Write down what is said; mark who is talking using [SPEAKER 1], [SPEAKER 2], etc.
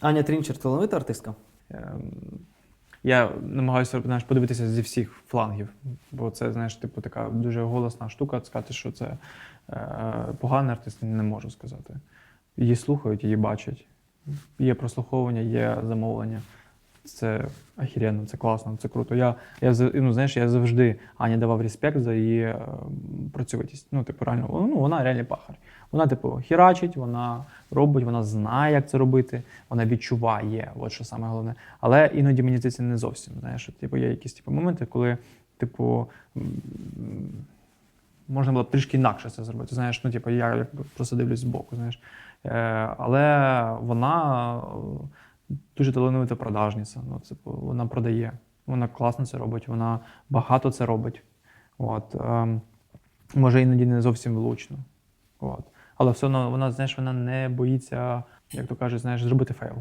[SPEAKER 1] Аня Трінчер талановита артистка.
[SPEAKER 2] Ем, Я намагаюся знаєш, подивитися зі всіх флангів, бо це, знаєш, типу, така дуже голосна штука. Сказати, що це е, поганий артист, не можу сказати. Її слухають, її бачать. Є прослуховування, є замовлення. Це охеренно, це класно, це круто. Я, я ну, знаєш, я завжди Ані давав респект за її е, працьовитість. Ну, типу, реально, ну, вона реальний пахар. Вона, типу, хірачить, вона робить, вона знає, як це робити, вона відчуває, от що саме головне. Але іноді мені здається не зовсім. Знаєш, типу, є якісь типу, моменти, коли, типу, можна було б трішки інакше це зробити. Знаєш, ну, типу, я якби просто дивлюсь збоку, знаєш. Е, але вона дуже талановита продажниця. Ну, це, вона продає. Вона класно це робить, вона багато це робить. От, ем, може, іноді не зовсім влучно. От. Але все одно вона, знаєш, вона не боїться, як то кажуть, знаєш, зробити фейл.